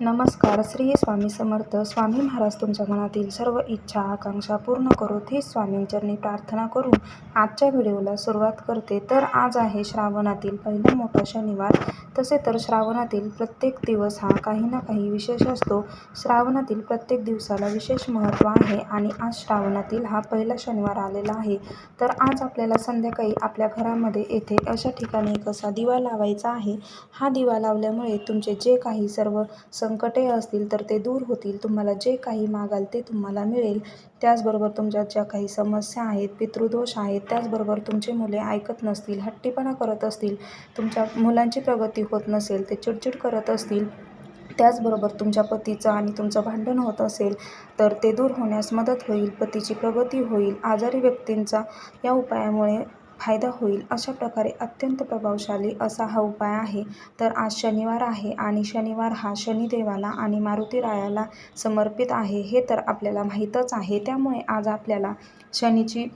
नमस्कार श्री स्वामी समर्थ. स्वामी महाराज तुमच्या मनातील सर्व इच्छा आकांक्षा पूर्ण करोत ही स्वामींचरणी प्रार्थना करून आजच्या व्हिडिओला सुरुवात करते. तर आज आहे श्रावणातील पहिला मोठा शनिवार. तसे तर श्रावणातील प्रत्येक दिवस हा काही ना काही विशेष असतो. श्रावणातील प्रत्येक दिवसाला विशेष महत्त्व आहे आणि आज श्रावणातील हा पहिला शनिवार आलेला आहे. तर आज आपल्याला संध्याकाळी आपल्या घरामध्ये येथे अशा ठिकाणी एक असा दिवा लावायचा आहे. हा दिवा लावल्यामुळे तुमचे जे काही सर्व संकटे असतील तर ते दूर होतील. तुम्हाला जे काही मागाल ते तुम्हाला मिळेल. त्याचबरोबर तुमच्या ज्या काही समस्या आहेत पितृदोष आहेत त्याचबरोबर तुमचे मुले ऐकत नसतील हट्टीपणा करत असतील तुमच्या मुलांची प्रगती होत नसेल ते चिडचिड करत असतील त्याचबरोबर तुमच्या पतीचं आणि तुमचं भांडण होत असेल तर ते दूर होण्यास मदत होईल पतीची प्रगती होईल. आजारी व्यक्तींचा या उपायामुळे फायदा होईल अशा प्रकारे अत्यंत प्रभावशाली असा हा उपाय आहे. तर आज शनिवार आहे आणि शनिवार हा शनिदेवाला आणि मारुती रायाला समर्पित आहे हे तर आपल्याला माहीतच आहे. त्यामुळे आज आपल्याला शनीची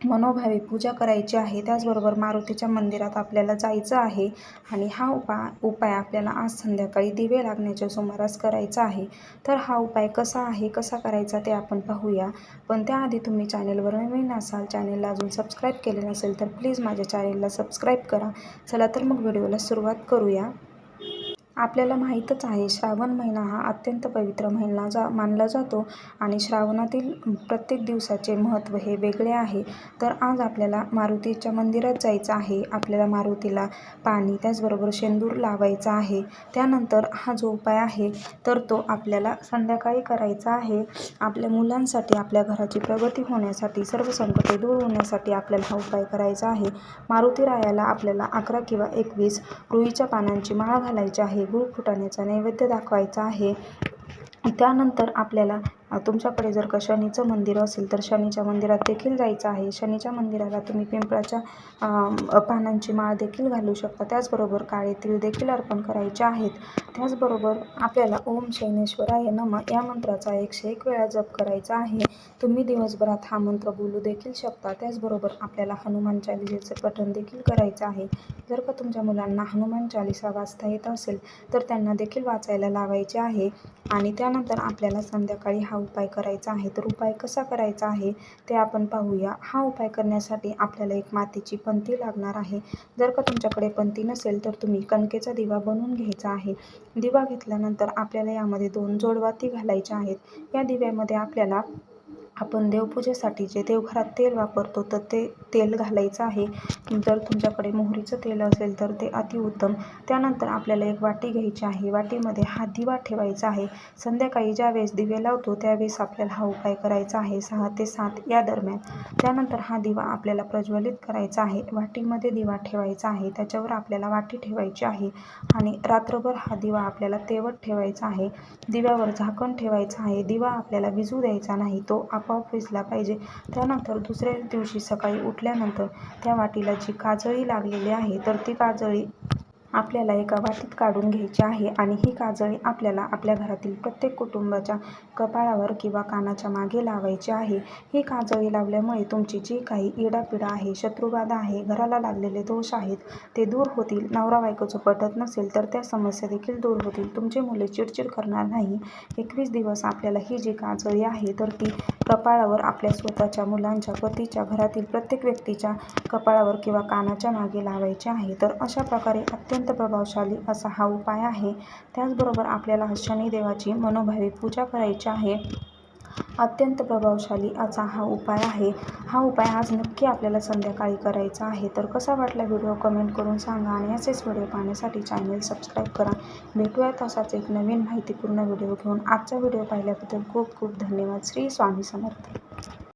मनोभावे पूजा करायची आहे. त्याचबरोबर मारुतीच्या मंदिरात आपल्याला जायचं आहे आणि हा उपा उपाय आपल्याला आज संध्याकाळी दिवे लागण्याच्या सुमारास करायचा आहे. तर हा उपाय कसा आहे कसा करायचा ते आपण पाहूया. पण त्याआधी तुम्ही चॅनेलवर नवीन असाल चॅनेलला अजून सबस्क्राईब केले नसेल तर प्लीज माझ्या चॅनेलला सबस्क्राईब करा. चला तर मग व्हिडिओला सुरुवात करूया. आपल्याला माहीतच आहे श्रावण महिना हा अत्यंत पवित्र महिना जा मानला जातो आणि श्रावणातील प्रत्येक दिवसाचे महत्त्व हे वेगळे आहे. तर आज आपल्याला मारुतीच्या मंदिरात जायचं आहे. आपल्याला मारुतीला पाणी त्याचबरोबर शेंदूर लावायचा आहे. त्यानंतर हा जो उपाय आहे तर तो आपल्याला संध्याकाळी करायचा आहे. आपल्या मुलांसाठी आपल्या घराची प्रगती होण्यासाठी सर्व संकटे दूर होण्यासाठी आपल्याला हा उपाय करायचा आहे. मारुती रायाला आपल्याला अकरा किंवा एकवीस रुईच्या पानांची माळ घालायची आहे. गुळ फुटाण्याचा नैवेद्य दाखवायचा आहे. त्यानंतर आपल्याला तुमच्याकडे जर का शनीचं मंदिर असेल तर शनीच्या मंदिरात देखील जायचं आहे. शनीच्या मंदिराला तुम्ही पिंपळाच्या पानांची माळ देखील घालू शकता. त्याचबरोबर काळे तीळ देखील अर्पण करायचे आहेत. त्याचबरोबर आपल्याला ओम शैनेश्वराय नम या मंत्राचा एकशे एक वेळा जप करायचा आहे. तुम्ही दिवसभरात हा मंत्र बोलू देखील शकता. त्याचबरोबर आपल्याला हनुमान चालिसेचं पठण देखील करायचं आहे. जर का तुमच्या मुलांना हनुमान चालिसा वाचता येत असेल तर त्यांना देखील वाचायला लावायचे आहे. आणि त्यानंतर त्यानंतर आपल्याला संध्याकाळी हा उपाय करायचा आहे. तर उपाय कसा करायचा आहे ते आपण पाहूया. हा उपाय करण्यासाठी आपल्याला एक मातीची पंती लागणार आहे. जर का तुमच्याकडे पंती नसेल तर तुम्ही कणकेचा दिवा बनवून घ्यायचा आहे. दिवा घेतल्यानंतर आपल्याला यामध्ये दोन जोडवाती घालायच्या आहेत. या दिव्यामध्ये आपल्याला आपण देवपूजेसाठी जे देवघरात तेल वापरतो तर ते तेल घालायचं आहे. जर तुमच्याकडे मोहरीचं तेल असेल तर ते अतिउत्तम त्यानंतर आपल्याला एक वाटी घ्यायची आहे. वाटीमध्ये हा दिवा ठेवायचा आहे. संध्याकाळी ज्यावेळेस दिवे लावतो त्यावेळेस आपल्याला हा उपाय करायचा आहे सहा ते सात या दरम्यान. त्यानंतर हा दिवा आपल्याला प्रज्वलित करायचा आहे. वाटीमध्ये दिवा ठेवायचा आहे. त्याच्यावर आपल्याला वाटी ठेवायची आहे आणि रात्रभर हा दिवा आपल्याला तेवत ठेवायचा आहे. दिव्यावर झाकण ठेवायचं आहे. दिवा आपल्याला विजू द्यायचा नाही. तो आप विजला पाहिजे. त्यानंतर दुसऱ्या दिवशी सकाळी उठल्यानंतर त्या वाटीला जी काजळी लागलेली आहे तर ती काजळी आपल्याला एका वाटीत काढून घ्यायची आहे आणि ही काजळी आपल्याला आपल्या घरातील प्रत्येक कुटुंबाच्या कपाळावर किंवा कानाच्या मागे लावायची आहे. ही काजळी लावल्यामुळे तुमची जी काही इडापिडा आहे शत्रुबाधा आहे घराला लागलेले दोष आहेत ते दूर होतील. नवरा बायकोचं पटत नसेल तर त्या समस्या देखील दूर होतील. तुमचे मुले चिडचिड करणार नाही. एकवीस दिवस आपल्याला ही जी काजळी आहे तर ती कपाळावर आपल्या स्वतःच्या मुलांच्या पतीच्या घरातील प्रत्येक व्यक्तीच्या कपाळावर किंवा कानाच्या मागे लावायचे आहे. तर अशा प्रकारे अत्यंत प्रभावशाली असा हा उपाय आहे. त्याचबरोबर आपल्याला शनिदेवाची मनोभावी पूजा करायची आहे. अत्यंत प्रभावशाली असा हा उपाय आहे. हा उपाय आज नक्की आपल्याला संध्याकाळी करायचा आहे. तर कसा वाटला व्हिडिओ कमेंट करून सांगा आणि असेच व्हिडिओ पाहण्यासाठी चॅनल सबस्क्राईब करा. भेटूया तसाच एक नवीन माहितीपूर्ण व्हिडिओ घेऊन. आजचा व्हिडिओ पाहिल्याबद्दल खूप खूप धन्यवाद. श्री स्वामी समर्थ.